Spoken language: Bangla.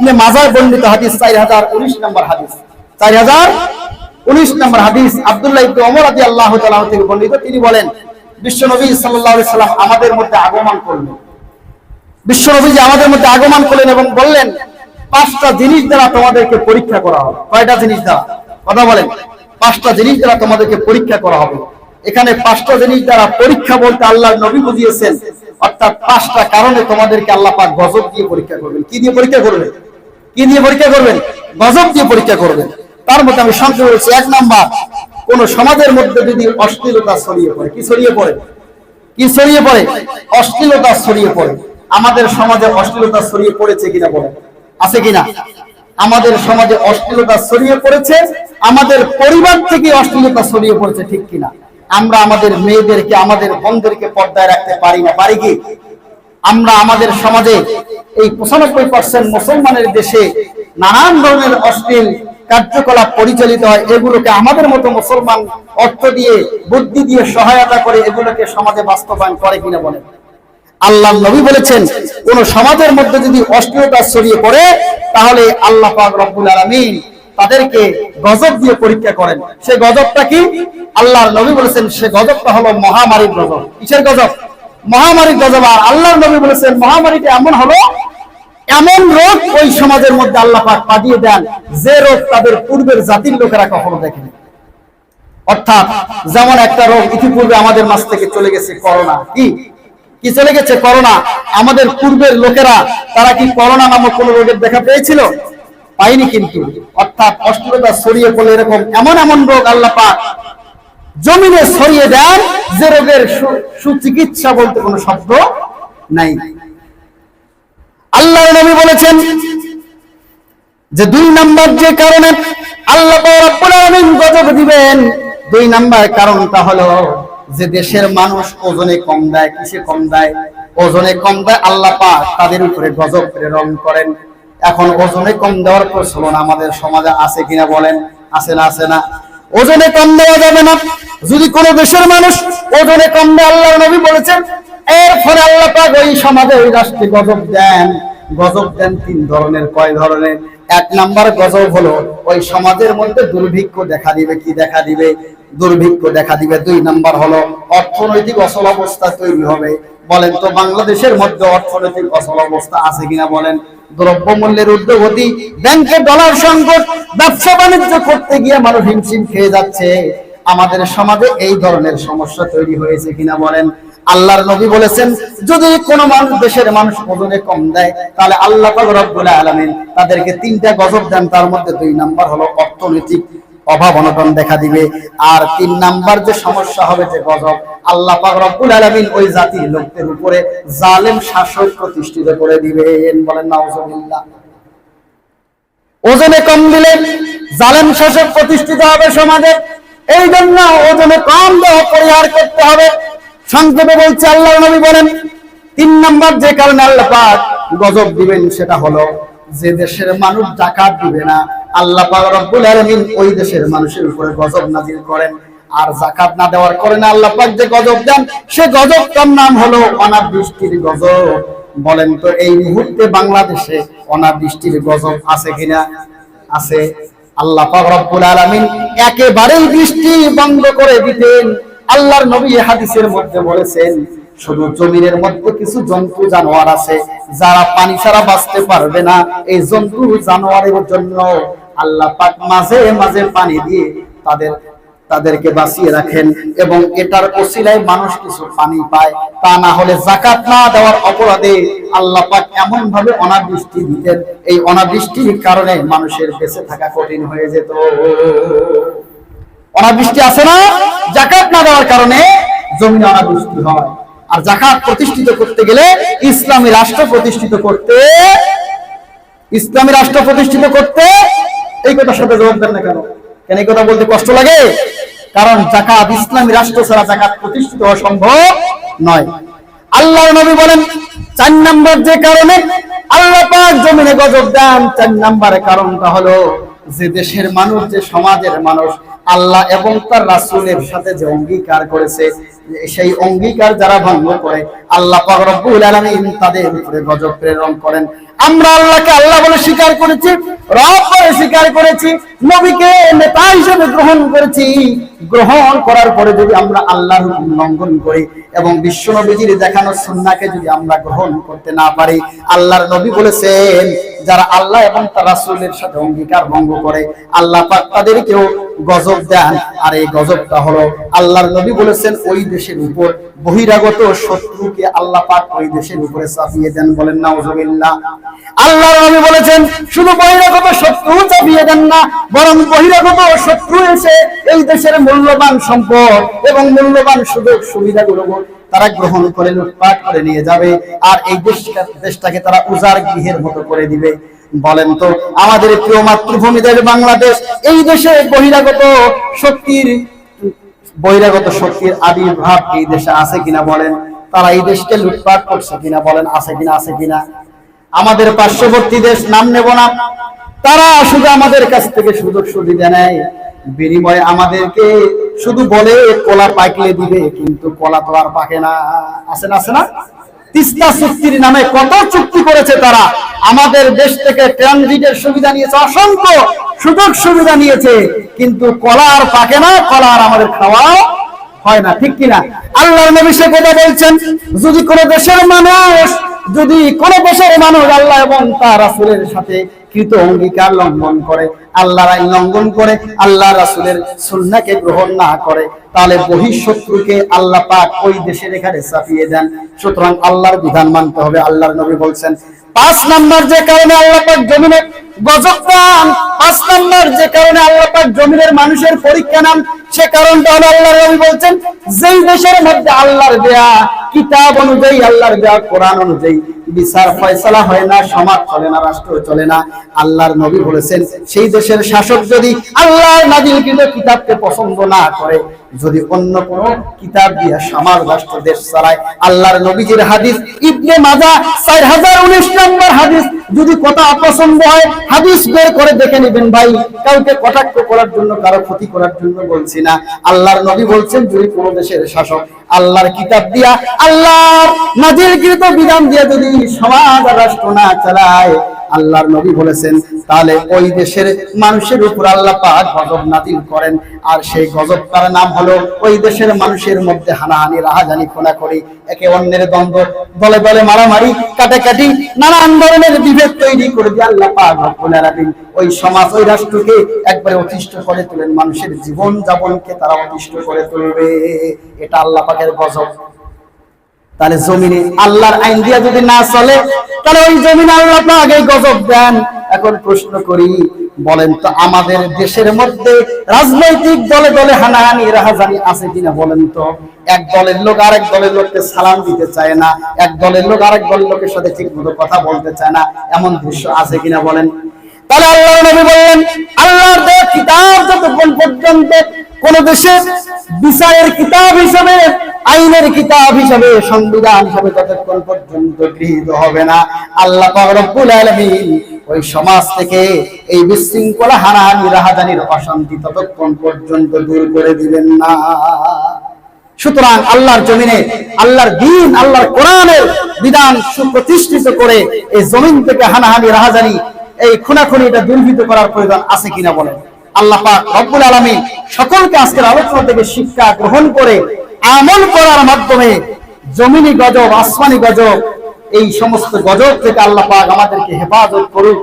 ইবনে মাজার বর্ণিত হাদিস, চার হাজার উনিশ নম্বর হাদিস। চার হাজার উনিশ নম্বর হাদিস, আব্দুল্লাহ ইবনে ওমর রাদি আল্লাহ তাআলা থেকে বর্ণিত। তিনি বলেন বিশ্বনবী সাল্লাল্লাহু আলাইহি সাল্লাম আমাদের মধ্যে আগমন করলেন বিশ্বনবী যে আমাদের মধ্যে আগমন করলেন এবং বললেন, পাঁচটা জিনিস দ্বারা তোমাদেরকে পরীক্ষা করা হবে। কয়টা জিনিস দ্বারা? কথা বলেন। পাঁচটা জিনিস দ্বারা তোমাদেরকে পরীক্ষা করা হবে। এখানে পাঁচটা জিনিস দ্বারা পরীক্ষা বলতে আল্লাহ নবী বুঝিয়েছেন। অর্থাৎ পাঁচটা কারণে তোমাদেরকে আল্লাহ পাক গজব দিয়ে পরীক্ষা করবেন। কি দিয়ে পরীক্ষা করবেন? কি দিয়ে পরীক্ষা করবেন? গজব দিয়ে পরীক্ষা করবেন। তার মধ্যে আমি সংক্ষেপে বলছি এক নাম্বার, কোন সমাজের মধ্যে যদি অশ্লীলতা ছড়িয়ে পড়ে, কি ছড়িয়ে পড়ে? কি ছড়িয়ে পড়ে? অশ্লীলতা ছড়িয়ে পড়ে। আমাদের সমাজে অশ্লীলতা ছড়িয়ে পড়েছে কিনা বলেন। আছে কিনা? আমাদের সমাজে অশ্লীলতা ছড়িয়ে পড়েছে। আমাদের পরিবার থেকে অশ্লীলতা ছড়িয়ে পড়েছে ঠিক কিনা? আমরা আমাদের মেয়েদেরকে, আমাদের বোনদেরকে পর্দায় রাখতে পারি না। পারি কি? আমরা আমাদের সমাজে এই পঁচানব্বই পার্সেন্ট মুসলমানের দেশে নানান ধরনের অশ্লীল কার্যকলাপ পরিচালিত হয়। এগুলোকে আমাদের মতো মুসলমান অর্থ দিয়ে, বুদ্ধি দিয়ে সহায়তা করে এগুলোকে সমাজে বাস্তবায়ন করে কিনা বলেন আল্লাহ নবী বলেছেন, কোন সমাজের মধ্যে যদি অশ্লীলতা ছড়িয়ে পড়ে, তাহলে আল্লাহ রব্বুল আলামিন তাদেরকে গজব দিয়ে পরীক্ষা করেন। সে গজবটা কি? আল্লাহর নবী বলেছেন, সে গজবটা হলো মহামারীর গজব। কিসের গজব? মহামারীর গজব আর আল্লাহর নবী বলেছেন, মহামারীটা এমন হলো, এমন রোগ ওই সমাজের মধ্যে আল্লাহ পাক পাঠিয়ে দেন যে রোগ তাদের পূর্বের জাতির লোকেরা কখনো দেখেনি। অর্থাৎ যেমন একটা রোগ ইতিপূর্বে আমাদের মাছ থেকে চলে গেছে করোনা। কি? কি চলে গেছে করোনা? আমাদের পূর্বের লোকেরা, তারা কি করোনা নামক কোন রোগের দেখা পেয়েছিল? পাইনি কিন্তু। অর্থাৎ অস্থিরতা ছড়িয়ে পড়লে এরকম এমন এমন রোগ আল্লাহ পাক জমিনে ছড়িয়ে দেন যে রোগের সুচিকিৎসা বলতে কোনো শব্দ নাই। আল্লাহ নবী বলেছেন যে, দুই নাম্বার যে কারণে আল্লাহ গজব দিবেন, দুই নাম্বার কারণটা হলো যে, দেশের মানুষ ওজনে কম দেয়, কিসে কম দেয়? ওজনে কম দেয় আল্লাহ পাক, তাদের উপরে গজব প্রেরণ করেন। এখন ওজনে কম দেওয়ার প্রচলন আমাদের সমাজে আছে কিনা বলেন? আছে না আছে না। ওজনে কম দেওয়া যাবে না। যদি কোন দেশের মানুষ ওজনে কম দেয় আল্লাহ নবী বলেছেন এর ফলে আল্লাহ পাক ওই সমাজে ওই রাষ্ট্রে গজব দেন। গজব দেন তিন ধরনের। কয় ধরনের? এক নাম্বার গজব হলো ওই সমাজের মধ্যে দুর্ভিক্ষ দেখা দিবে, কি দেখা দিবে? দুর্ভিক্ষ দেখা দিবে। দুই নাম্বার হলো অর্থনৈতিক অচল অবস্থা তৈরি হবে। বলেন তো বাংলাদেশের মধ্যে অর্থনৈতিক অচল অবস্থা আছে কিনা বলেন। দ্রব্য মূল্যের ঊর্ধ্বগতি ব্যাংকে ডলার সংকট, ব্যবসা বাণিজ্য করতে গিয়ে মানুষ হিমশিম খেয়ে যাচ্ছে। আমাদের সমাজে এই ধরনের সমস্যা তৈরি হয়েছে কিনা বলেন? আল্লাহর নবী বলেছেন, যদি কোনো মানুষ দেশের মানুষ ওজনে কম দেয়, তাহলে আল্লাহ রব্বুল আলামিন তাদেরকে তিনটা গজব দেন, তার মধ্যে দুই নাম্বার হলো অর্থনৈতিক অভাব অনটন দেখা দিবে। আর তিন নাম্বার যে সমস্যা হবে যে গজব, আল্লাহ পাক রব্বুল আলামিন ওই জাতির লোকদের উপরে জালেম শাসক প্রতিষ্ঠিত করে দিবেন বলেন নাউজুবিল্লাহ। ওজনে কম দিলে জালেম শাসক প্রতিষ্ঠিত হবে সমাজে এই জন্য ওজনে কম দেওয়া পরিহার করতে হবে। সংক্ষেপে বলছে আল্লাহ নবী বলেন, তিন নম্বর যে কারণে আল্লাহ পাক গজব দিবেন সেটা হলো, যে দেশের মানুষ জাকাত দিবে না, আল্লাহ পাক রব্বুল আলামিন ওই দেশের মানুষের উপরে গজব নাজিল করেন। আর জাকাত না দেওয়ার কারণে আল্লাহ পাক যে গজব দেন, সে গজবটার নাম হলো অনাবৃষ্টির গজব। বলেন তো, এই মুহূর্তে বাংলাদেশে অনাবৃষ্টির গজব আছে কিনা? আছে। আল্লাহ রব্বুল আলামিন একেবারেই বৃষ্টি বন্ধ করে দিতেন। আল্লাহর নবী হাদিসের মধ্যে বলেছেন, শুধু জমিনের মধ্যে কিছু জন্তু জানোয়ার আছে, যারা পানি ছাড়া বাঁচতে পারবে না। এই জন্তু জানোয়ারের জন্য আল্লাহ মাঝে মাঝে পানি দিয়ে তাদের তাদেরকে বাঁচিয়ে রাখেন এবং এটার ওসিলায় মানুষ কিছু পানি পায়, তা না হলে জাকাত না দেওয়ার অপরাধে আল্লাহ পাক এমন ভাবে অনাবৃষ্টি দিতেন। এই অনাবৃষ্টির কারণে মানুষের বেঁচে থাকা কঠিন হয়ে যেত। অনাবৃষ্টি আছে না? জাকাত না দেওয়ার কারণে জমিনে অনাবৃষ্টি হয়। আর জাকাত প্রতিষ্ঠিত করতে গেলে ইসলামী রাষ্ট্র প্রতিষ্ঠিত করতে, ইসলামী রাষ্ট্র প্রতিষ্ঠিত করতে এই কথার সাথে জবাব দেন না কেন? কেন এই কথা বলতে কষ্ট লাগে? কারণ জাকাত ইসলামী রাষ্ট্র ছাড়া জাকাত প্রতিষ্ঠিত হওয়া সম্ভব নয়। আল্লাহ নবী বলেন, চার নম্বর যে কারণে আল্লাহ পাক জমিনে গজব দেন, চার নম্বরের কারণটা হলো যে দেশের মানুষ, যে সমাজের মানুষ, আল্লাহ এবং তার রাসূলের সাথে যে অঙ্গীকার করেছে, সেই অঙ্গীকার যারা ভঙ্গ করে, আল্লাহ পাক রব্বুল আলামিন তাদের উপরে গজব প্রেরণ করেন। আমরা আল্লাহকে আল্লাহ বলে স্বীকার করেছি, রব বলে স্বীকার করেছি, নবীকে নেতা হিসেবে গ্রহণ করেছি। গ্রহণ করার পরে যদি আমরা আল্লাহর লঙ্ঘন করি এবং বিশ্ব নবীজির দেখানো সুন্নাকে যদি আমরা গ্রহণ করতে না পারি, আল্লাহর নবী বলেছেন যারা আল্লাহ এবং তার রাসূলের সাথে অঙ্গীকার ভঙ্গ করে, আল্লাহ পাক তাদেরকেও গজব দেন। আর এই গজবটা হলো আল্লাহর নবী বলেছেন, ওই দেশের উপর বহিরাগত শত্রুকে আল্লাহ পাক ওই দেশের উপরে চাপিয়ে দেন বলেন নাউজুবিল্লাহ আল্লাহর নবী বলেছেন, শুধু বহিরাগত শত্রু চাপিয়ে দেন না, বরং বহিরাগত শত্রু এসে এই দেশের মূল্যবান সম্পদ এবং মূল্যবান সুযোগ সুবিধাগুলো তারা গ্রহণ করে, লুটপাট করে নিয়ে যাবে আর এই দেশটা দেশটাকে তারা উজার গৃহের মতো করে দিবে। বলেন তো, আমাদের প্রিয় মাতৃভূমি দেশ বাংলাদেশ, এই দেশে বহিরাগত শক্তির বহিরাগত শক্তির আবির্ভাব এই দেশে আছে কিনা বলেন? তারা এই দেশকে লুটপাট করছে কিনা বলেন? আছে কিনা আছে কিনা? আমাদের পার্শ্ববর্তী দেশ নাম নেব না। তারা শুধু আমাদের কাছ থেকে সুযোগ সুবিধা নেয়। বিনিময়ে আমাদেরকে শুধু বলে কলা পাকলে দিবে, কিন্তু কলা তো আর পাকে না। আছে না আছে না? তিস্তা চুক্তির নামে কত চুক্তি করেছে তারা? আমাদের দেশ থেকে ট্রানজিটের সুবিধা নিয়েছে, অসংখ্য সুযোগ সুবিধা নিয়েছে, কিন্তু কলা আর পাকে না, কলা আর আমাদের খাওয়াও হয় না, ঠিক কিনা? আল্লাহর নবী সে কথা বলছেন, যদি কোন দেশের মানুষ যদি কোন দেশের মানুষ আল্লাহ এবং তার রাসুলের সাথে কৃত অঙ্গীকার লঙ্ঘন করে, আল্লাহর আইন লঙ্ঘন করে আল্লাহ রাসুলের সন্ন্যাকে গ্রহণ না করে, তাহলে বহিঃশত্রুকে আল্লাহ পাক ওই দেশের এখানে চাপিয়ে দেন। সুতরাং আল্লাহর বিধান মানতে হবে। আল্লাহর নবী বলছেন, পাঁচ নাম্বার যে কারণে আল্লাহ পাক জমিনে যে কারণে আল্লাহ জমিনের মানুষের পরীক্ষা নাম সে কারণটা যেই দেশের আল্লাহর দেয়া, কিতাব অনুযায়ী আল্লাহর দেয়া, কোরআন অনুযায়ী। বিচার ফয়সালা হয় না, সমাজ চলে না, রাষ্ট্র চলে না। আল্লাহর নবী বলেছেন, সেই দেশের শাসক যদি আল্লাহর নাজিলকৃত কিতাবকে পছন্দ না করে, যদি অন্য কোন কিতাব দিয়ে সমাজ রাষ্ট্র দেশ চালায়, আল্লাহর নবীজির হাদিস, ইবনে মাজা, চার হাজার উনিশ নম্বর হাদিস, যদি কথা অপছন্দ হয়, হাদিস বের করে দেখে নেবেন ভাই। কাউকে কটাক্ষ করার জন্য, কারও ক্ষতি করার জন্য বলছি না। আল্লাহর নবী বলছেন, যদি কোনো দেশের শাসক আল্লাহর কিতাব দিয়া, আল্লাহর নাজিলকৃত বিধান দিয়া যদি সমাজ রাষ্ট্র না চালায়, আল্লাহর নবী বলেছেন তাহলে ওই দেশের মানুষের উপর আল্লাহ পাক গজব নাজিল করেন। আর সেই গজব তার নাম হলো, ওই দেশের মানুষের মধ্যে হানাহানি, রাহাজানি খোনা করি একে অন্যের দ্বন্দ্ব, দলে দলে মারামারি, কাটাকাটি, নানান ধরনের বিভেদ তৈরি করে দিয়ে আল্লাহ পাক আলামিন ওই সমাজ, ওই রাষ্ট্রকে একবারে অতিষ্ঠ করে তোলেন। মানুষের জীবন যাপনকে তারা অতিষ্ঠ করে তুলবে। এটা আল্লাহ পাকের গজব। তাহলে জমিনে আল্লাহর আইন দিয়া যদি না চলে, তাহলে ওই জমিনে আল্লাহ পাক এই গজব দেন। এখন প্রশ্ন করি, বলেন তো আমাদের দেশের মধ্যে রাজনৈতিক দলে দলে হানাহানি, রাহাজানি আছে কিনা বলেন তো? এক দলের লোক আরেক দলের লোককে সালাম দিতে চায় না, এক দলের লোক আরেক দলের লোকের সাথে ঠিক মতো কথা বলতে চায় না, এমন দৃশ্য আছে কিনা বলেন? তাহলে আল্লাহ নবী বললেন, আল্লাহর দেওয়া কিতাব যতক্ষণ পর্যন্ত কোন দেশে বিচারের কিতাব হিসাবে, আইনের কিতাব হিসাবে, সংবিধান হিসাবে ততক্ষণ পর্যন্ত গৃহীত হবে না, আল্লাহ ওই সমাজ থেকে এই বিশৃঙ্খলা, হানাহানি, রাহাজানির অশান্তি ততক্ষণ পর্যন্ত দূর করে দিবেন না। সুতরাং আল্লাহর জমিনে, আল্লাহর দিন, আল্লাহর কোরআনের বিধান সুপ্রতিষ্ঠিত করে এই জমিন থেকে হানাহানি, রাহাজানি, এই খুনাখুনি এটা দুর্বৃত করার প্রয়োজন আছে কিনা বলেন। আল্লাহ পাক রব্বুল আলমী সকলকে আজকের আলোচনা থেকে শিক্ষা গ্রহণ করে আমল করার মাধ্যমে জমিনি গজব, আসমানি গজব, এই সমস্ত গজব থেকে আল্লাহ আমাদেরকে হেফাজত করুক।